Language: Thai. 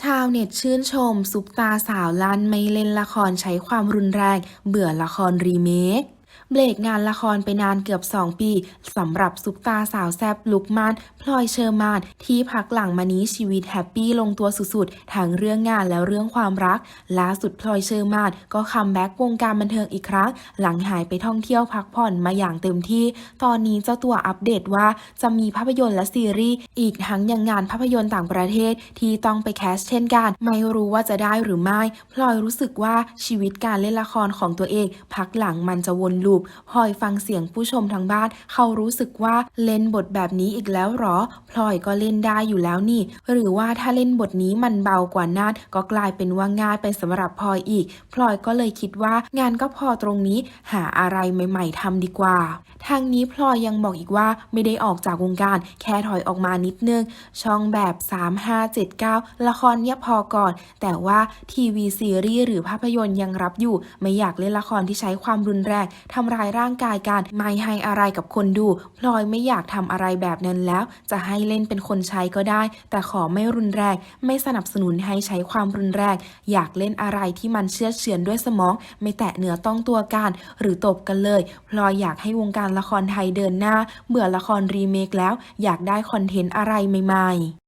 ชาวเน็ตชื่นชมซุปตาสาวลั่นไม่เล่นละครใช้ความรุนแรง เบื่อละครรีเมค เบรกงานละครไปนานเกือบ 2 ปีสำหรับซุปตาสาวแซบลุกมานพลอยเชอร์มาน ที่พักหลังมานี้ชีวิตแฮปปี้ลงตัวสุดๆทั้งเรื่องงานและเรื่องความรักล่าสุดพลอยเชอร์มานก็คัมแบ็กวงการบันเทิงอีกครั้ง หลังหายไปท่องเที่ยวพักผ่อนมาอย่างเต็มที่ ตอนนี้เจ้าตัวอัปเดตว่าจะมีภาพยนตร์และซีรีส์อีกทั้งยังงานภาพยนตร์ต่างประเทศที่ต้องไปแคสเช่นกัน ไม่รู้ว่าจะได้หรือไม่พลอยรู้สึกว่าชีวิตการเล่นละครของตัวเอง พักหลังมันจะวนลูปพลอยฟังเสียงผู้ชมทางบ้าน เขารู้สึกว่าเล่นบทแบบนี้อีกแล้วเหรอ พลอยก็เล่นได้อยู่แล้วนี่ หรือว่าถ้าเล่นบทนี้มันเบากว่านั้นก็กลายเป็นว่าง่ายไปสำหรับพลอยอีก พลอยก็เลยคิดว่างานก็พอตรงนี้หาอะไรใหม่ๆทำดีกว่า ทางนี้พลอยยังบอกอีกว่าไม่ได้ออกจากวงการ แค่ถอยออกมานิดนึง ช่องแบบ 3579 ละครเงียพอก่อน แต่ว่าทีวีซีรีส์หรือภาพยนตร์ยังรับอยู่ ไม่อยากเล่นละครที่ใช้ความรุนแรงทำร้ายร่างกายกันไม่ให้อะไรกับคนดู พลอยไม่อยากทำอะไรแบบนั้นแล้ว จะให้เล่นเป็นคนใช้ก็ได้ แต่ขอไม่รุนแรง ไม่สนับสนุนให้ใช้ความรุนแรง อยากเล่นอะไรที่มันเชื่อเฉือนด้วยสมอง ไม่แตะเนื้อต้องตัวกัน หรือตบกันเลย พลอยอยากให้วงการละครไทยเดินหน้า เบื่อละครรีเมคแล้ว อยากได้คอนเทนต์อะไรใหม่ๆ